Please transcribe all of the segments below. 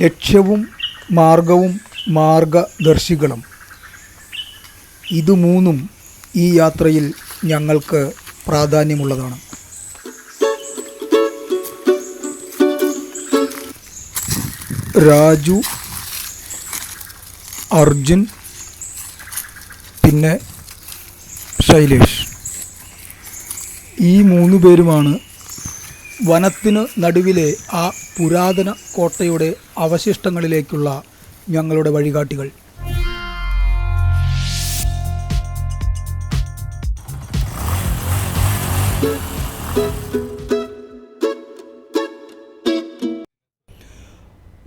ലക്ഷ്യവും മാർഗവും മാർഗദർശികളും. ഇതു മൂന്നും ഈ യാത്രയിൽ ഞങ്ങൾക്ക് പ്രാധാന്യമുള്ളതാണ്. രാജു അർജുൻ പിന്നെ ശൈലേഷ്. ഈ മൂന്ന് പേരുമാണ് വനത്തിനു നടുവിലെ ആ പുരാതന കോട്ടയുടെ അവശിഷ്ടങ്ങളിലേക്കുള്ള ഞങ്ങളുടെ വഴികാട്ടികൾ.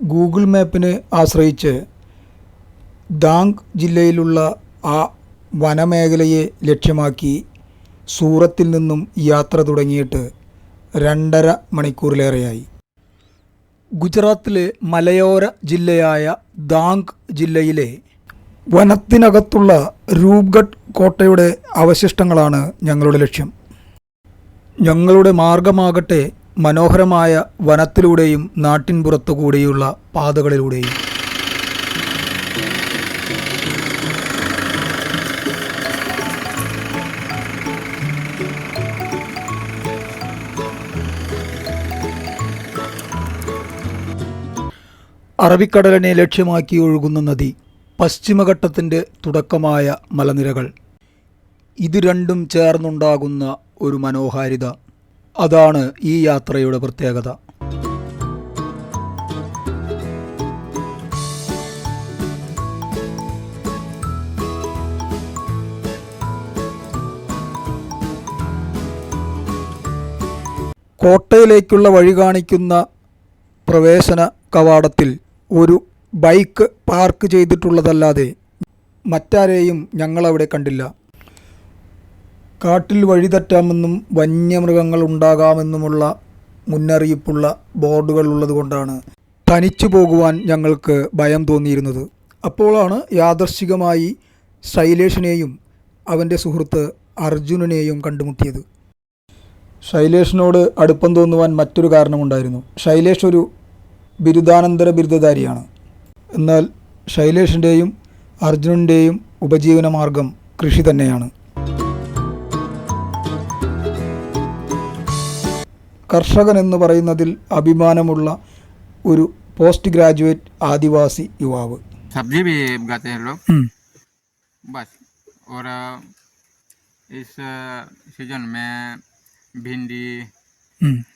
ഗൂഗിൾ മാപ്പിനെ ആശ്രയിച്ച് ദാങ് ജില്ലയിലുള്ള ആ വനമേഖലയെ ലക്ഷ്യമാക്കി സൂറത്തിൽ നിന്നും യാത്ര തുടങ്ങിയിട്ട് രണ്ടര മണിക്കൂറിലേറെയായി. ഗുജറാത്തിലെ മലയോര ജില്ലയായ ദാങ് ജില്ലയിലെ വനത്തിനകത്തുള്ള രൂപ്ഗഡ് കോട്ടയുടെ അവശിഷ്ടങ്ങളാണ് ഞങ്ങളുടെ ലക്ഷ്യം. ഞങ്ങളുടെ മാർഗമാകട്ടെ മനോഹരമായ വനത്തിലൂടെയും നാട്ടിൻപുറത്തു കൂടിയുള്ള പാതകളിലൂടെയും. അറബിക്കടലിനെ ലക്ഷ്യമാക്കി ഒഴുകുന്ന നദി പശ്ചിമഘട്ടത്തിന്റെ തുടക്കമായ മലനിരകൾ. ഇത് രണ്ടും ചേർന്നുണ്ടാകുന്ന ഒരു മനോഹാരിത. അതാണ് ഈ യാത്രയുടെ പ്രത്യേകത. കോട്ടയിലേക്കുള്ള വഴി കാണിക്കുന്ന പ്രവേശന കവാടത്തിൽ ഒരു ബൈക്ക് പാർക്ക് ചെയ്തിട്ടുള്ളതല്ലാതെ മറ്റാരെയും ഞങ്ങളവിടെ കണ്ടില്ല. കാട്ടിൽ വഴിതെറ്റാമെന്നും വന്യമൃഗങ്ങൾ ഉണ്ടാകാമെന്നുമുള്ള മുന്നറിയിപ്പുള്ള ബോർഡുകൾ ഉള്ളതുകൊണ്ടാണ് തനിച്ചു പോകുവാൻ ഞങ്ങൾക്ക് ഭയം തോന്നിയിരുന്നത്. അപ്പോഴാണ് യാദർശികമായി ശൈലേഷിനെയും അവന്റെ സുഹൃത്ത് അർജുനനെയും കണ്ടുമുട്ടിയത്. ശൈലേഷിനോട് അടുപ്പം തോന്നുവാൻ മറ്റൊരു കാരണമുണ്ടായിരുന്നു. ശൈലേഷ് ഒരു ബിരുദാനന്തര ബിരുദധാരിയാണ് എന്നാൽ ശൈലേഷിൻ്റെയും അർജുനൻ്റെയും ഉപജീവന മാർഗം കൃഷി തന്നെയാണ് കർഷകൻ എന്ന് പറയുന്നതിൽ അഭിമാനമുള്ള ഒരു പോസ്റ്റ് ഗ്രാജുവേറ്റ് ആദിവാസി യുവാവ് सब्जी भी उगाते हैं लोग बस और अ, इस अ, सीजन में भिंडी फिर अ,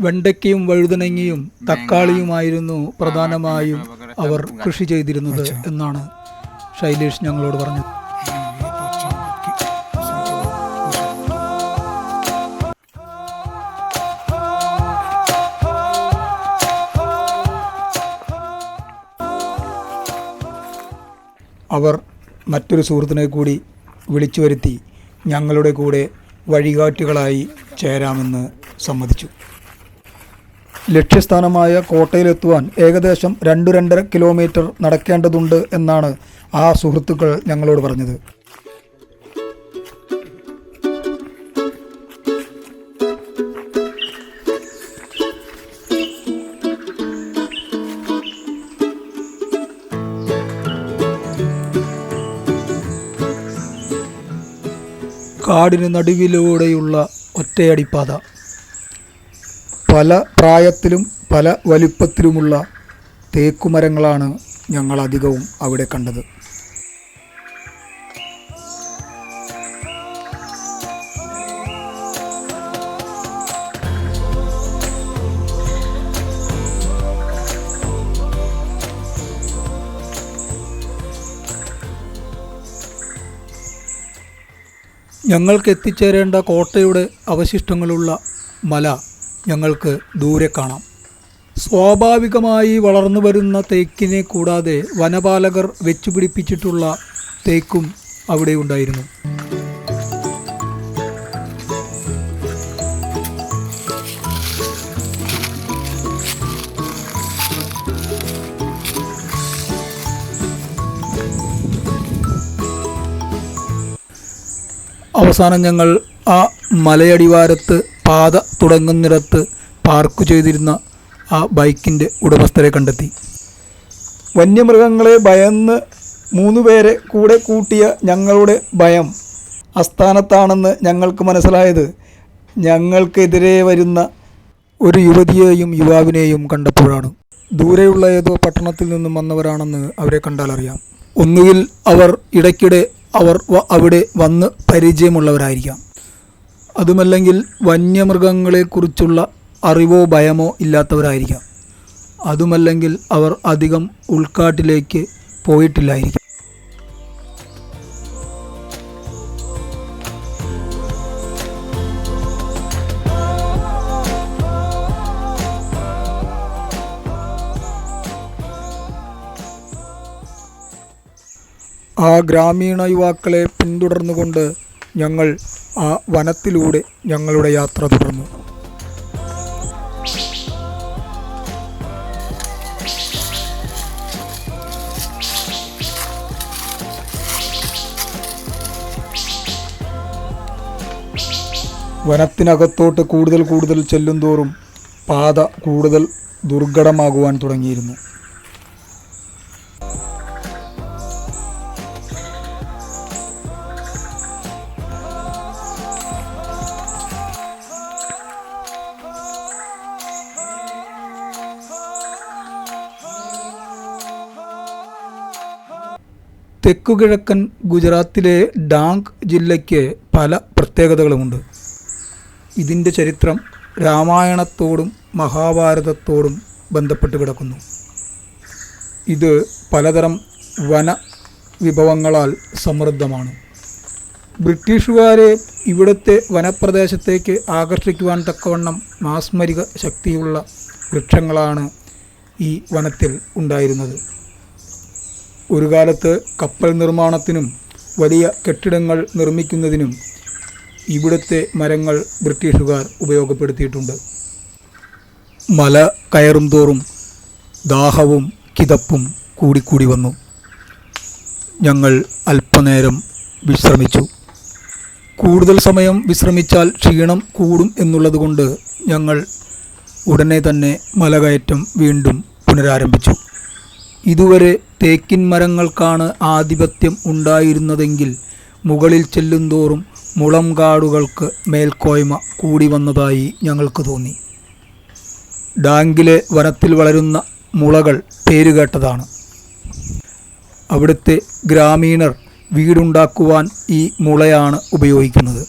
വെണ്ടയ്ക്കയും വഴുതനങ്ങയും തക്കാളിയുമായിരുന്നു പ്രധാനമായും അവർ കൃഷി ചെയ്തിരുന്നത് എന്നാണ് ശൈലേഷ് ഞങ്ങളോട് പറഞ്ഞത്. അവർ മറ്റൊരു സുഹൃത്തിനെ കൂടി വിളിച്ചു വരുത്തി ഞങ്ങളുടെ കൂടെ വഴികാട്ടുകളായി ചേരാമെന്ന് സമ്മതിച്ചു. ലക്ഷ്യസ്ഥാനമായ കോട്ടയിലെത്തുവാൻ ഏകദേശം രണ്ടു രണ്ടര കിലോമീറ്റർ നടക്കേണ്ടതുണ്ട് എന്നാണ് ആ സുഹൃത്തുക്കൾ ഞങ്ങളോട് പറഞ്ഞത്. കാടിന് നടുവിലൂടെയുള്ള ഒറ്റയടിപ്പാത. പല പ്രായത്തിലും പല വലിപ്പത്തിലുമുള്ള തേക്കുമരങ്ങളാണ് ഞങ്ങൾ അധികവും അവിടെ കണ്ടത്. ഞങ്ങൾക്ക് എത്തിച്ചേരേണ്ട കോട്ടയുടെ അവശിഷ്ടങ്ങളുള്ള മല ഞങ്ങൾക്ക് ദൂരെ കാണാം. സ്വാഭാവികമായി വളർന്നു വരുന്ന തേക്കിനെ കൂടാതെ വനപാലകർ വെച്ചുപിടിപ്പിച്ചിട്ടുള്ള തേക്കും അവിടെ ഉണ്ടായിരുന്നു. അവസാനം ഞങ്ങൾ ആ മലയടിവാരത്ത് പാത തുടങ്ങുന്നിടത്ത് പാർക്ക് ചെയ്തിരുന്ന ആ ബൈക്കിന്റെ ഉടമസ്ഥരെ കണ്ടെത്തി. വന്യമൃഗങ്ങളെ ഭയന്ന് മൂന്നുപേരെ കൂടെ കൂട്ടിയ ഞങ്ങളുടെ ഭയം അസ്ഥാനത്താണെന്ന് ഞങ്ങൾക്ക് മനസ്സിലായത്. ഞങ്ങൾക്കെതിരെ വരുന്ന ഒരു യുവതിയെയും യുവാവിനെയും കണ്ടപ്പോഴാണ്. ദൂരെയുള്ള ഏതോ പട്ടണത്തിൽ നിന്നും വന്നവരാണെന്ന് അവരെ കണ്ടാൽ അറിയാം. ഒന്നുകിൽ അവർ ഇടയ്ക്കിടെ അവർ അവിടെ വന്ന് പരിചയമുള്ളവരായിരിക്കാം. അതുമല്ലെങ്കിൽ വന്യമൃഗങ്ങളെക്കുറിച്ചുള്ള അറിവോ ഭയമോ ഇല്ലാത്തവരായിരിക്കാം. അതുമല്ലെങ്കിൽ അവർ അധികം ഉൾക്കാട്ടിലേക്ക് പോയിട്ടില്ലായിരിക്കും. ആ ഗ്രാമീണ യുവാക്കളെ പിന്തുടർന്നുകൊണ്ട് ഞങ്ങൾ ആ വനത്തിലൂടെ ഞങ്ങളുടെ യാത്ര തുടർന്നു. വനത്തിനകത്തോട്ട് കൂടുതൽ കൂടുതൽ ചെല്ലുന്തോറും പാത കൂടുതൽ ദുർഘടമാകുവാൻ തുടങ്ങിയിരുന്നു. തെക്കുകിഴക്കൻ ഗുജറാത്തിലെ ഡാങ് ജില്ലയ്ക്ക് പല പ്രത്യേകതകളുമുണ്ട്. ഇതിന്റെ ചരിത്രം രാമായണത്തോടും മഹാഭാരതത്തോടും ബന്ധപ്പെട്ട് കിടക്കുന്നു. ഇത് പലതരം വന വിഭവങ്ങളാൽ സമൃദ്ധമാണ്. ബ്രിട്ടീഷുകാരെ ഇവിടുത്തെ വനപ്രദേശത്തേക്ക് ആകർഷിക്കുവാൻ തക്കവണ്ണം മാസ്മരിക ശക്തിയുള്ള വൃക്ഷങ്ങളാണ് ഈ വനത്തിൽ ഉണ്ടായിരുന്നത്. ഒരു കാലത്ത് കപ്പൽ നിർമ്മാണത്തിനും വലിയ കെട്ടിടങ്ങൾ നിർമ്മിക്കുന്നതിനും ഇവിടുത്തെ മരങ്ങൾ ബ്രിട്ടീഷുകാർ ഉപയോഗപ്പെടുത്തിയിട്ടുണ്ട്. മല കയറും തോറും ദാഹവും കിതപ്പും കൂടിക്കൂടി വന്നു. ഞങ്ങൾ അല്പനേരം വിശ്രമിച്ചു. കൂടുതൽ സമയം വിശ്രമിച്ചാൽ ക്ഷീണം കൂടും എന്നുള്ളതുകൊണ്ട് ഞങ്ങൾ ഉടനെ തന്നെ മലകയറ്റം വീണ്ടും പുനരാരംഭിച്ചു. ഇതുവരെ തേക്കിൻ മരങ്ങൾക്കാണ് ആധിപത്യം ഉണ്ടായിരുന്നതെങ്കിൽ മുകളിൽ ചെല്ലുന്തോറും മുളംകാടുകൾക്ക് മേൽക്കോയ്മ കൂടി വന്നതായി ഞങ്ങൾക്ക് തോന്നി. ഡാങ്കിലെ വനത്തിൽ വളരുന്ന മുളകൾ പേരുകേട്ടതാണ്. അവിടുത്തെ ഗ്രാമീണർ വീടുണ്ടാക്കുവാൻ ഈ മുളയാണ് ഉപയോഗിക്കുന്നത്.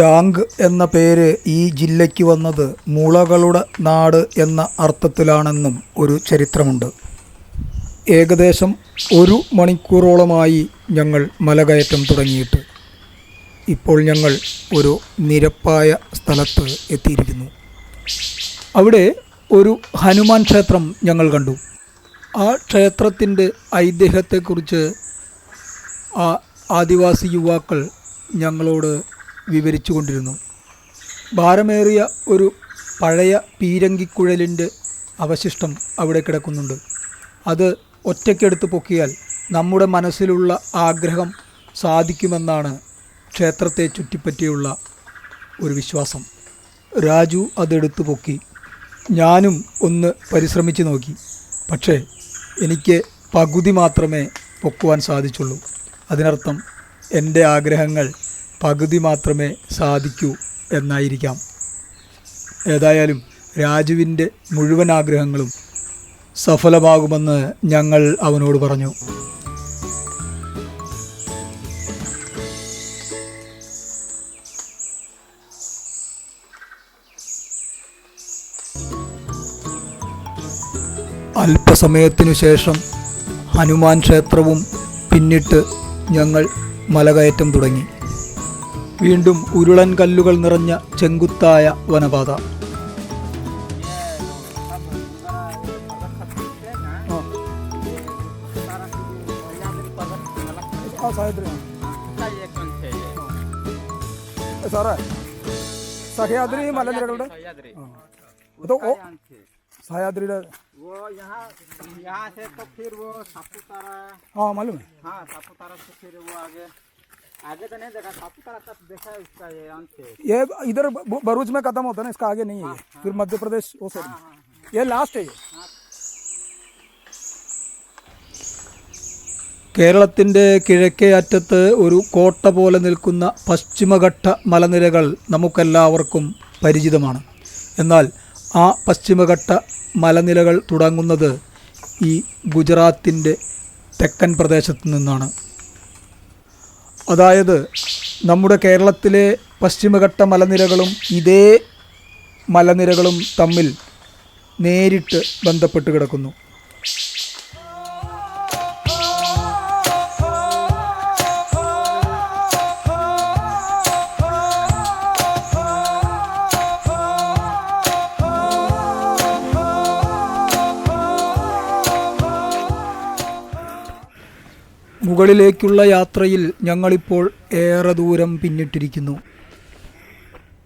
ഡാങ് എന്ന പേര് ഈ ജില്ലയ്ക്ക് വന്നത് മുളകളുടെ നാട് എന്ന അർത്ഥത്തിലാണെന്നും ഒരു ചരിത്രമുണ്ട്. ഏകദേശം ഒരു മണിക്കൂറോളമായി ഞങ്ങൾ മലകയറ്റം തുടങ്ങിയിട്ട്. ഇപ്പോൾ ഞങ്ങൾ ഒരു നിരപ്പായ സ്ഥലത്ത് എത്തിയിരിക്കുന്നു. അവിടെ ഒരു ഹനുമാൻ ക്ഷേത്രം ഞങ്ങൾ കണ്ടു. ആ ക്ഷേത്രത്തിന്റെ ഐതിഹ്യത്തെക്കുറിച്ച് ആ ആദിവാസി യുവാക്കൾ ഞങ്ങളോട് വിവരിച്ചു കൊണ്ടിരുന്നു ഭാരമേറിയ ഒരു പഴയ പീരങ്കിക്കുഴലിന്റെ അവശിഷ്ടം അവിടെ കിടക്കുന്നുണ്ട്. അത് ഒറ്റയ്ക്കെടുത്ത് പൊക്കിയാൽ നമ്മുടെ മനസ്സിലുള്ള ആഗ്രഹം സാധിക്കുമെന്നാണ് ക്ഷേത്രത്തെ ചുറ്റിപ്പറ്റിയുള്ള ഒരു വിശ്വാസം. രാജു അതെടുത്തു പൊക്കി. ഞാനും ഒന്ന് പരിശ്രമിച്ചു നോക്കി. പക്ഷേ എനിക്ക് പകുതി മാത്രമേ പൊക്കുവാൻ സാധിച്ചുള്ളൂ. അതിനർത്ഥം എന്റെ ആഗ്രഹങ്ങൾ പകുതി മാത്രമേ സാധിക്കൂ എന്നായിരിക്കാം. ഏതായാലും രാജുവിന്റെ മുഴുവൻ ആഗ്രഹങ്ങളും സഫലമാകുമെന്ന് ഞങ്ങൾ അവനോട് പറഞ്ഞു. അല്പസമയത്തിനു ശേഷം ഹനുമാൻ ക്ഷേത്രവും പിന്നിട്ട് ഞങ്ങൾ മലകയറ്റം തുടങ്ങി. വീണ്ടും ഉരുളൻ കല്ലുകൾ നിറഞ്ഞ ചെങ്കുത്തായ വനപാത. സാറേ സഹ്യാദ്രി മലനിരകളുടെ അതോ ഓ സഹ്യാദ്രിയുടെ वो यहाँ यहाँ से तो फिर वो सापुतारा ആ മാലൂം है हाँ सापुतारा से फिर वो आगे आगे तो नहीं देखा सापुतारा तक देखा है उसका ये अंत है ये इधर ब- भरूच में खत्म होता है ना इसका आगे नहीं है ये फिर मध्य प्रदेश वो साइड में ये लास्ट है ये കേരളത്തിന്റെ കിഴക്കേ അറ്റത്ത് ഒരു കോട്ട പോലെ നിൽക്കുന്ന പശ്ചിമഘട്ട മലനിരകൾ നമുക്കെല്ലാവർക്കും പരിചിതമാണ്. എന്നാൽ ആ പശ്ചിമഘട്ട മലനിരകൾ തുടങ്ങുന്നത് ഈ ഗുജറാത്തിന്റെ തെക്കൻ പ്രദേശത്ത് നിന്നാണ്. അതായത് നമ്മുടെ കേരളത്തിലെ പശ്ചിമഘട്ട മലനിരകളും ഇതേ മലനിരകളും തമ്മിൽ നേരിട്ട് ബന്ധപ്പെട്ട് കിടക്കുന്നു. മുകളിലേക്കുള്ള യാത്രയിൽ ഞങ്ങളിപ്പോൾ ഏറെ ദൂരം പിന്നിട്ടിരിക്കുന്നു.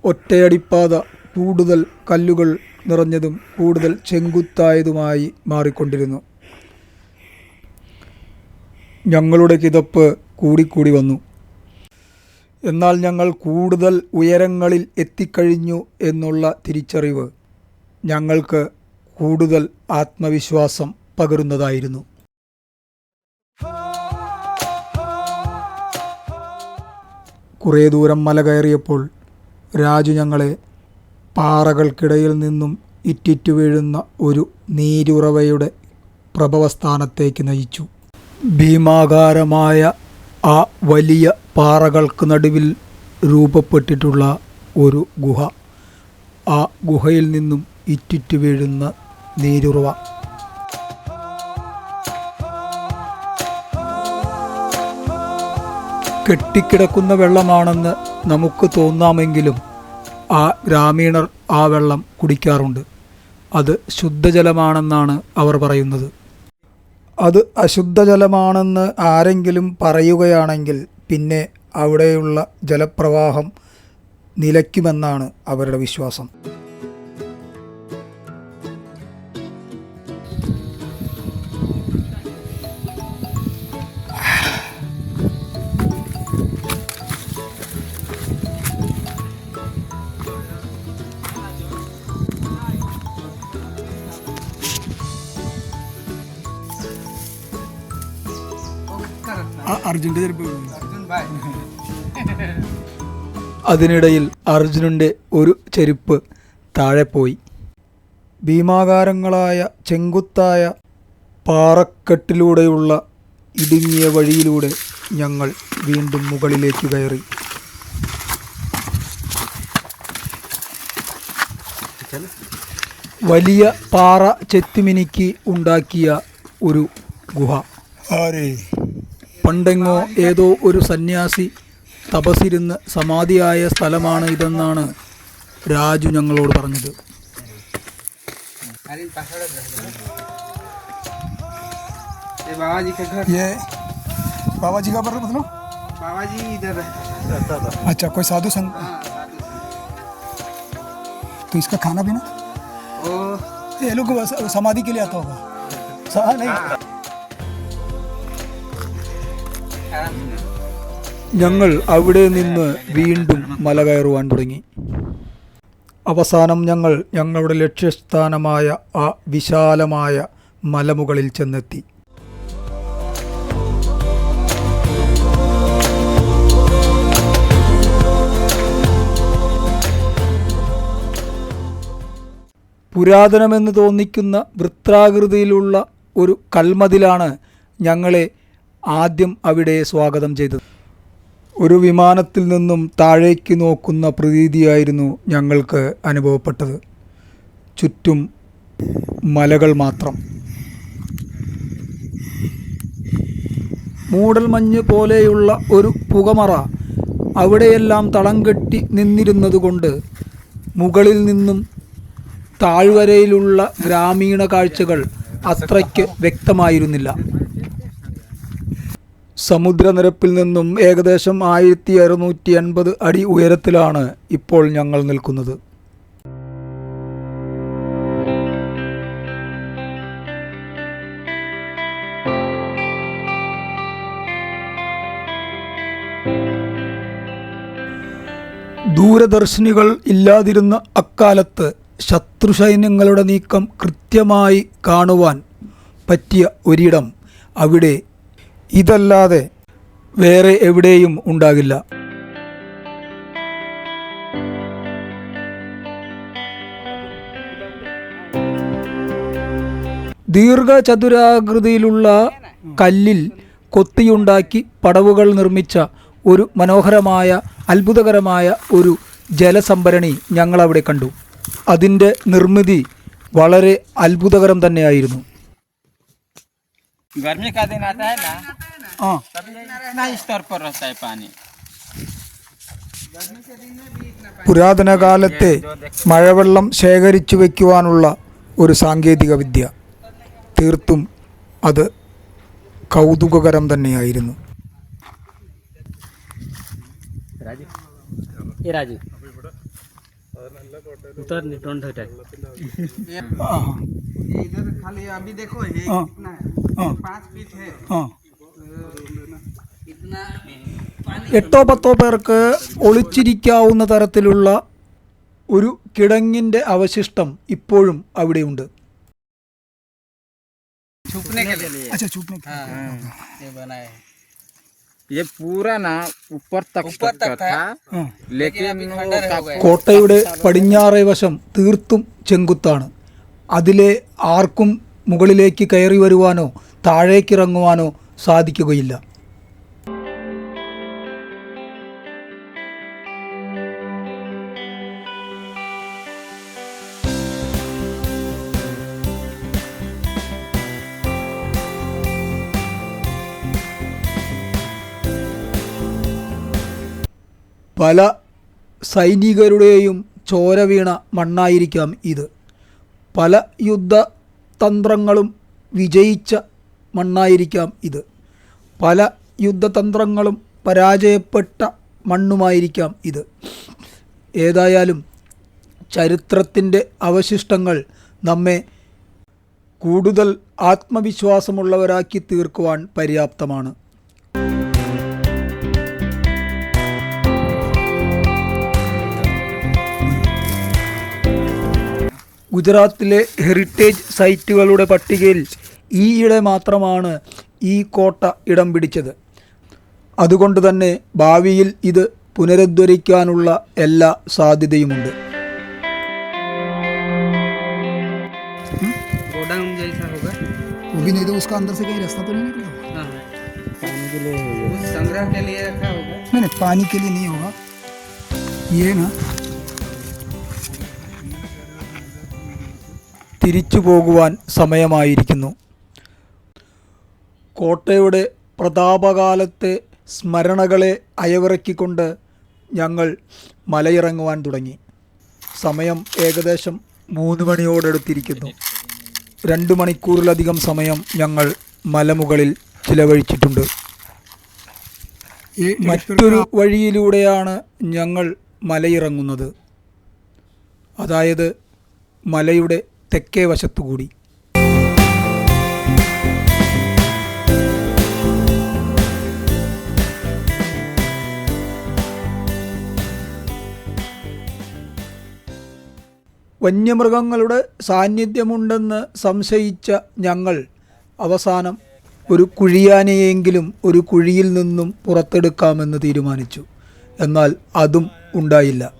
ഒറ്റയടിപ്പാത കൂടുതൽ കല്ലുകൾ നിറഞ്ഞതും കൂടുതൽ ചെങ്കുത്തായതുമായി മാറിക്കൊണ്ടിരുന്നു. ഞങ്ങളുടെ കിതപ്പ് കൂടിക്കൂടി വന്നു. എന്നാൽ ഞങ്ങൾ കൂടുതൽ ഉയരങ്ങളിൽ എത്തിക്കഴിഞ്ഞു എന്നുള്ള തിരിച്ചറിവ് ഞങ്ങൾക്ക് കൂടുതൽ ആത്മവിശ്വാസം പകരുന്നതായിരുന്നു. കുറേ ദൂരം മല കയറിയപ്പോൾ രാജു ഞങ്ങളെ പാറകൾക്കിടയിൽ നിന്നും ഇറ്റിറ്റു വീഴുന്ന ഒരു നീരുറവയുടെ പ്രഭവസ്ഥാനത്തേക്ക് നയിച്ചു. ഭീമാകാരമായ ആ വലിയ പാറകൾക്ക് നടുവിൽ രൂപപ്പെട്ടിട്ടുള്ള ഒരു ഗുഹ. ആ ഗുഹയിൽ നിന്നും ഇറ്റിറ്റു വീഴുന്ന നീരുറവ. കെട്ടിക്കിടക്കുന്ന വെള്ളമാണെന്ന് നമുക്ക് തോന്നാമെങ്കിലും ആ ഗ്രാമീണർ ആ വെള്ളം കുടിക്കാറുണ്ട്. അത് ശുദ്ധജലമാണെന്നാണ് അവർ പറയുന്നത്. അത് അശുദ്ധജലമാണെന്ന് ആരെങ്കിലും പറയുകയാണെങ്കിൽ പിന്നെ അവിടെയുള്ള ജലപ്രവാഹം നിലയ്ക്കുമെന്നാണ് അവരുടെ വിശ്വാസം. അതിനിടയിൽ അർജുനന്റെ ഒരു ചെരുപ്പ് താഴെ പോയി. ഭീമാകാരങ്ങളായ ചെങ്കുത്തായ പാറക്കെട്ടിലൂടെയുള്ള ഇടുങ്ങിയ വഴിയിലൂടെ ഞങ്ങൾ വീണ്ടും മുകളിലേക്ക് കയറി. വലിയ പാറ ചെത്തിമിനിക്ക് ഉണ്ടാക്കിയ ഒരു ഗുഹ. പണ്ടെങ്ങോ ഏതോ ഒരു സന്യാസി തപസിരുന്ന് സമാധിയായ സ്ഥലമാണ് ഇതെന്നാണ് രാജു ഞങ്ങളോട് പറഞ്ഞത് अरे पासवर्ड ये बाबा जी का घर ये बाबा जी का पर मतलब बाबा जी इधर अच्छा कोई साधु संग हाँ साधु तो इसका खाना पीना ओ ये लोग स- समाधि के लिए आता होगा सा- नहीं आराम से ഞങ്ങൾ അവിടെ നിന്ന് വീണ്ടും മല കയറുവാൻ തുടങ്ങി. അവസാനം ഞങ്ങൾ ഞങ്ങളുടെ ലക്ഷ്യസ്ഥാനമായ ആ വിശാലമായ മലമുകളിൽ ചെന്നെത്തി. പുരാതനമെന്ന് തോന്നിക്കുന്ന വൃത്താകൃതിയിലുള്ള ഒരു കൽമതിലാണ് ഞങ്ങളെ ആദ്യം അവിടെ സ്വാഗതം ചെയ്തത്. ഒരു വിമാനത്തിൽ നിന്നും താഴേക്ക് നോക്കുന്ന പ്രതീതിയായിരുന്നു ഞങ്ങൾക്ക് അനുഭവപ്പെട്ടത്. ചുറ്റും മലകൾ മാത്രം. മൂടൽമഞ്ഞ് പോലെയുള്ള ഒരു പുകമറ അവിടെയെല്ലാം തളം കെട്ടി നിന്നിരുന്നതുകൊണ്ട് മുകളിൽ നിന്നും താഴ്വരയിലുള്ള ഗ്രാമീണ കാഴ്ചകൾ അത്രയ്ക്ക് വ്യക്തമായിരുന്നില്ല. സമുദ്രനിരപ്പിൽ നിന്നും ഏകദേശം ആയിരത്തി അറുന്നൂറ്റി എൺപത് അടി ഉയരത്തിലാണ് ഇപ്പോൾ ഞങ്ങൾ നിൽക്കുന്നത്. ദൂരദർശിനികൾ ഇല്ലാതിരുന്ന അക്കാലത്ത് ശത്രുസൈന്യങ്ങളുടെ നീക്കം കൃത്യമായി കാണുവാൻ പറ്റിയ ഒരിടം അവിടെ ഇതല്ലാതെ വേറെ എവിടെയും ഉണ്ടാകില്ല. ദീർഘചതുരാകൃതിയിലുള്ള കല്ലിൽ കൊത്തിയുണ്ടാക്കി പടവുകൾ നിർമ്മിച്ച ഒരു മനോഹരമായ അത്ഭുതകരമായ ഒരു ജലസംഭരണി ഞങ്ങളവിടെ കണ്ടു. അതിന്റെ നിർമ്മിതി വളരെ അത്ഭുതകരം തന്നെയായിരുന്നു. गर्मी का दिन आता है ना हाँ तभी इतना स्तर पर रहता है पानी പുരാതന കാലത്തെ മഴവെള്ളം ശേഖരിച്ചു വയ്ക്കുവാനുള്ള ഒരു സാങ്കേതിക വിദ്യ തീർത്തും അത് കൗതുകകരം തന്നെയായിരുന്നു राजू ये राजू उतर नहीं टोन हटा हाँ इधर खाली अभी देखो ये हाँ। कितना है हाँ पाँच फीट है हाँ इतना എട്ടോ പത്തോ പേർക്ക് ഒളിച്ചിരിക്കാവുന്ന തരത്തിലുള്ള ഒരു കിടങ്ങിൻ്റെ അവശിഷ്ടം ഇപ്പോഴും അവിടെയുണ്ട് छुपने के लिए अच्छा छुपने के हाँ ये बनाए हैं। ये पूरा ना ऊपर तक ऊपर तक स्ट्रक्चर था। था हाँ लेकिन अभी वो खंडर हो काफी- गए। കോട്ടയുടെ പടിഞ്ഞാറേ വശം തീർത്തും ചെങ്കുത്താണ് അതിലെ ആർക്കും മുകളിലേക്ക് കയറി വരുവാനോ താഴേക്കിറങ്ങുവാനോ സാധിക്കുകയില്ല പല സൈനികരുടെയും ചോര വീണ മണ്ണായിരിക്കാം ഇത്. പല യുദ്ധതന്ത്രങ്ങളും വിജയിച്ച മണ്ണായിരിക്കാം ഇത്. പല യുദ്ധതന്ത്രങ്ങളും പരാജയപ്പെട്ട മണ്ണുമായിരിക്കാം ഇത്. ഏതായാലും ചരിത്രത്തിന്റെ അവശിഷ്ടങ്ങൾ നമ്മെ കൂടുതൽ ആത്മവിശ്വാസമുള്ളവരാക്കി തീർക്കുവാൻ പര്യാപ്തമാണ്. ഗുജറാത്തിലെ ഹെറിറ്റേജ് സൈറ്റുകളുടെ പട്ടികയിൽ ഈയിടെ മാത്രമാണ് ഈ കോട്ട ഇടം പിടിച്ചത് അതുകൊണ്ട് തന്നെ ഭാവിയിൽ ഇത് പുനരുദ്ധരിക്കാനുള്ള എല്ലാ സാധ്യതയുമുണ്ട് गोडाउन जैसा होगा वो भी नहीं तो उसका अंदर से कहीं रास्ता तो नहीं निकला होगा? हाँ कुछ संग्रह के लिए रखा होगा नहीं नहीं पानी के लिए नहीं होगा ये ना തിരിച്ചു പോകുവാൻ സമയമായിരിക്കുന്നു. കോട്ടയുടെ പ്രതാപകാലത്തെ സ്മരണകളെ അയവിറക്കിക്കൊണ്ട് ഞങ്ങൾ മലയിറങ്ങുവാൻ തുടങ്ങി. സമയം ഏകദേശം മൂന്ന് മണിയോടടുത്തിരിക്കുന്നു. രണ്ട് മണിക്കൂറിലധികം സമയം ഞങ്ങൾ മലമുകളിൽ ചിലവഴിച്ചിട്ടുണ്ട്. ഈ മറ്റൊരു വഴിയിലൂടെയാണ് ഞങ്ങൾ മലയിറങ്ങുന്നത്. അതായത് മലയുടെ തെക്കേ വശത്തുകൂടി. വന്യമൃഗങ്ങളുടെ സാന്നിധ്യമുണ്ടെന്ന് സംശയിച്ച ഞങ്ങൾ അവസാനം ഒരു കുഴിയാനയെങ്കിലും ഒരു കുഴിയിൽ നിന്നും പുറത്തെടുക്കാമെന്ന് തീരുമാനിച്ചു. എന്നാൽ അതും ഉണ്ടായില്ല.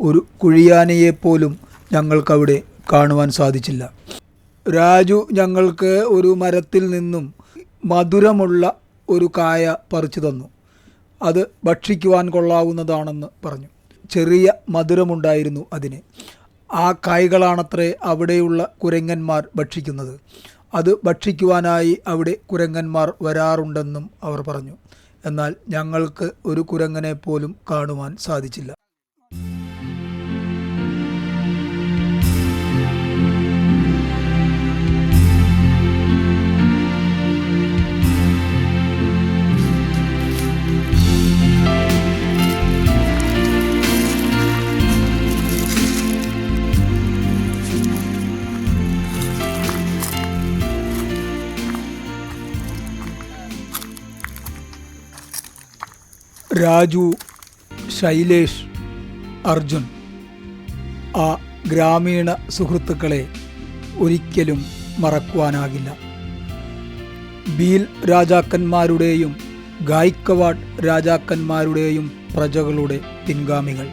ഒരു കുഴിയാനയെപ്പോലും ഞങ്ങൾക്കവിടെ കാണുവാൻ സാധിച്ചില്ല. രാജു ഞങ്ങൾക്ക് ഒരു മരത്തിൽ നിന്നും മധുരമുള്ള ഒരു കായ പറിച്ചു തന്നു. അത് ഭക്ഷിക്കുവാൻ കൊള്ളാവുന്നതാണെന്ന് പറഞ്ഞു. ചെറിയ മധുരമുണ്ടായിരുന്നു അതിന്. ആ കായ്കളാണത്രേ അവിടെയുള്ള കുരങ്ങന്മാർ ഭക്ഷിക്കുന്നത്. അത് ഭക്ഷിക്കുവാനായി അവിടെ കുരങ്ങന്മാർ വരാറുണ്ടെന്നും അവർ പറഞ്ഞു. എന്നാൽ ഞങ്ങൾക്ക് ഒരു കുരങ്ങനെ പോലും കാണുവാൻ സാധിച്ചില്ല. രാജു ശൈലേഷ് അർജുൻ ആ ഗ്രാമീണ സുഹൃത്തുക്കളെ ഒരിക്കലും മറക്കുവാനാകില്ല ബീൽ രാജാക്കന്മാരുടെയും ഗായ്ക്കവാഡ് രാജാക്കന്മാരുടെയും പ്രജകളുടെ പിൻഗാമികൾ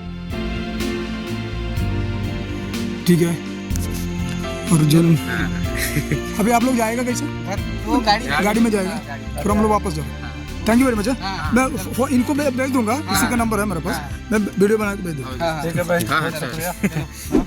ठीक है अर्जुन अभी आप लोग जाएगा कैसे वो गाड़ी गाड़ी में जाएगा फिर हम लोग वापस जाओ थैंक यू वेरी मच मैं इनको मैं भेज दूँगा किसी का नंबर है मेरे पास। मैं वीडियो बना के भेज दूँगा। हाँ। हाँ।